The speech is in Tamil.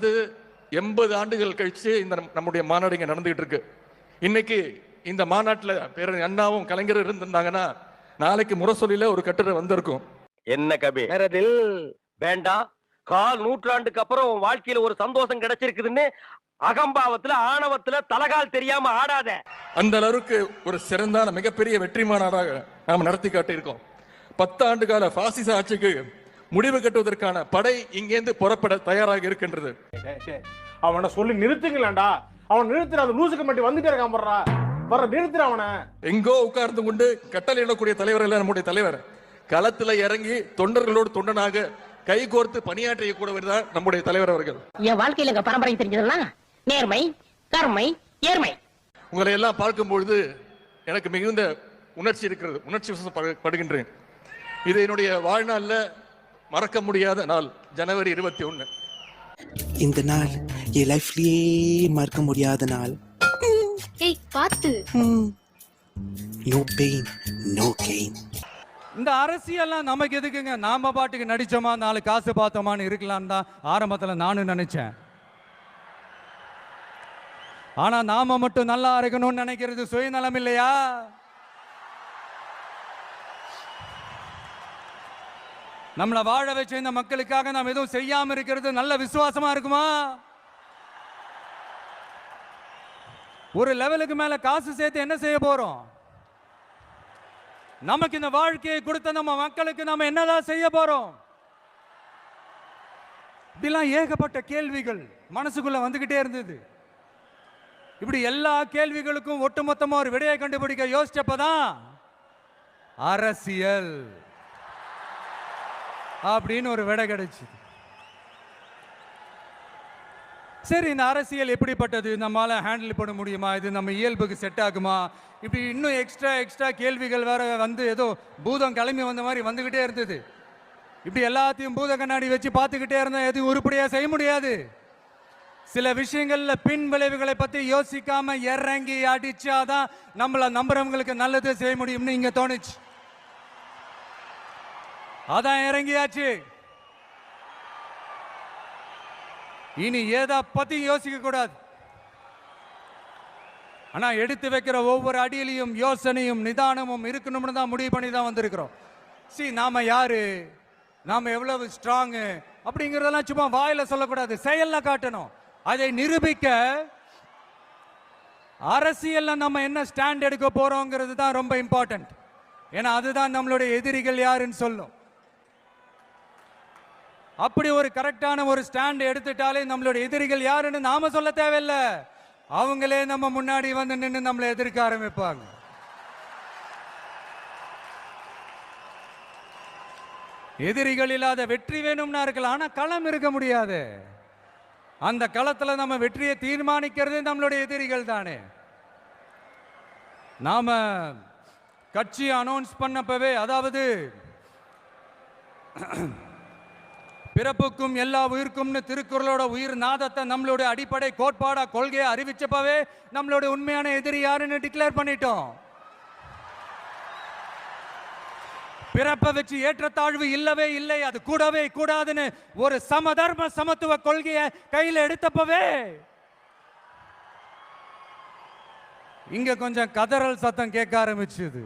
நடந்து எண்பது ஆண்டுகள் கழிச்சு இந்த நம்- நம்முடைய மாநாடு இங்க நடந்துகிட்டு இருக்கு இன்னைக்கு இந்த மாநாட்டுல பேரறிஞர் அண்ணாவும் கலைஞர் இருந்திருந்தாங்கன்னா நாளைக்கு முரசொலியில ஒரு கட்டுரை வந்திருக்கும். என்ன கபி? நேரத்தில் வேண்டாம் கால் நூற்றாண்டுக்கு அப்புறம் உன் வாழ்க்கையில ஒரு சந்தோஷம் கிடைச்சிருக்குதுன்னு அகம்பாவத்துல ஆணவத்துல தலகால் தெரியாம ஆடாத. அந்த அளவுக்கு ஒரு சிறந்தான மிகப்பெரிய வெற்றி மாநாடாக நாம் நடத்தி காட்டியிருக்கோம். பத்து ஆண்டு கால பாசிச ஆட்சிக்கு முடிவு கட்டுவதற்கான படை இங்கேருந்து புறப்பட தயாராக இருக்கின்றது. அவனை சொல்லி நிறுத்துங்களேன்டா. அவன் நிறுத்துற அந்த லூசுக்கு மட்டும் வந்துட்டே இருக்கான் போடுறா வர நிறுத்துற அவனை. எங்கோ உட்கார்ந்து கொண்டு கட்டளையிடக்கூடிய தலைவர் அல்ல நம்முடைய தலைவர். களத்துல இறங்கி தொண்டர்களோடு தொண்டனாக கைகோர்த்து பணியாற்றிய கூடவர் தான் நம்முடைய தலைவர் அவர்கள். என் வாழ்க்கையில எங்க பரம்பரை தெரிஞ்சதெல்லாம் நேர்மை கருமை ஏர்மை உங்களை எல்லாம் பார்க்கும் பொழுது எனக்கு மிகுந்த உணர்ச்சி இருக்கிறது. உணர்ச்சி வசப்படுகின்றேன் இது என்னுடைய வாழ்நாள்ல மறக்க முடியாத நாள் ஜனவரி இருபத்தி ஒண்ணு இந்த நாள் என் லைஃப்லயே மறக்க முடியாத நாள். ஏய் பாத்து நோ பெயின் நோ கெயின் இந்த அரசியல்லாம் நமக்கு எதுக்குங்க? நாம பாட்டுக்கு நடிச்சோமா நாலு காசு பார்த்தோமான்னு இருக்கலாம்னு தான் ஆரம்பத்துல நானும் நினைச்சேன். ஆனா நாம மட்டும் நல்லா இருக்கணும்னு நினைக்கிறது சுயநலம் இல்லையா? நம்மளை வாழ வச்ச இந்த மக்களுக்காக நாம் எதுவும் செய்யாம இருக்கிறது நல்ல விசுவாசமா இருக்குமா? ஒரு லெவலுக்கு மேல காசு சேர்த்து என்ன செய்ய போறோம்? நமக்கு இந்த வாழ்க்கையை கொடுத்த நம்ம மக்களுக்கு நம்ம என்னதான் செய்ய போறோம்? இப்படிலாம் ஏகப்பட்ட கேள்விகள் மனசுக்குள்ள வந்துகிட்டே இருந்தது. இப்படி எல்லா கேள்விகளுக்கும் ஒட்டுமொத்தமா ஒரு விடையை கண்டுபிடிக்க யோசிச்சப்பதான் அரசியல். அப்படின்னு ஒரு விடை கிடைச்சுது. சரி இந்த அரசியல் எப்படிப்பட்டது? நம்மளால் ஹேண்டில் பண்ண முடியுமா? இது நம்ம இயல்புக்கு செட் ஆகுமா? இப்படி இன்னும் எக்ஸ்ட்ரா எக்ஸ்ட்ரா கேள்விகள் வேற வந்து ஏதோ பூதம் கிளம்பி வந்த மாதிரி வந்துக்கிட்டே இருந்தது. இப்படி எல்லாத்தையும் பூத கண்ணாடி வச்சு பார்த்துக்கிட்டே இருந்தால் எதுவும் உருப்படியாக செய்ய முடியாது. சில விஷயங்களில் பின் விளைவுகளை பற்றி யோசிக்காமல் இறங்கி அடித்தாதான் நம்மளை நம்புறவங்களுக்கு நல்லது செய்ய முடியும்னு இங்கே தோணுச்சு. அதான் இறங்கியாச்சு. இனி ஏதா பத்தியும் யோசிக்க கூடாது. ஆனா எடுத்து வைக்கிற ஒவ்வொரு அடியிலையும் யோசனையும் நிதானமும் இருக்கணும்னு தான் முடிவு பண்ணி தான் வந்திருக்கிறோம். சி நாம யாரு? நாம எவ்வளவு ஸ்ட்ராங் அப்படிங்கறதெல்லாம் சும்மா வாயில சொல்லக்கூடாது. செயல்ல காட்டணும். அதை நிரூபிக்க அரசியல்ல நம்ம என்ன ஸ்டாண்ட் எடுக்க போறோங்கிறது தான் ரொம்ப இம்பார்ட்டன்ட் ஏன்னா அதுதான் நம்மளுடைய எதிரிகள் யாருன்னு சொல்லும். அப்படி ஒரு கரெக்டான ஒரு ஸ்டாண்ட் எடுத்துட்டாலே நம்மளுடைய எதிரிகள் யாருன்னு நாம சொல்ல தேவையில்ல. அவங்களே நம்ம முன்னாடி வந்து நின்று நம்மளை எதிர்க்க ஆரம்பிப்பாங்க. எதிரிகள் இல்லாத வெற்றி வேணும்னா இருக்கலாம் ஆனா களம் இருக்க முடியாது. அந்த களத்துல நம்ம வெற்றியை தீர்மானிக்கிறது நம்மளுடைய எதிரிகள் தானே. நாம கட்சி அனௌன்ஸ் பண்ணப்பவே அதாவது பிறப்புக்கும் எல்லா உயிருக்கும்னு திருக்குறளோட உயிர் நாதத்தை நம்மளுடைய அடிப்படை கோட்பாடா கொள்கையை அறிவிச்சப்பவே நம்மளுடைய உண்மையான எதிரி யாருன்னு டிக்ளேர் பண்ணிட்டோம். பிறப்பை வச்சு ஏற்றத்தாழ்வு இல்லவே இல்லை அது கூடவே கூடாதுன்னு ஒரு சமதர்ம சமத்துவ கொள்கையை கையில் எடுத்தப்பவே. இங்க கொஞ்சம் கதறல் சத்தம் கேட்க ஆரம்பிச்சுது.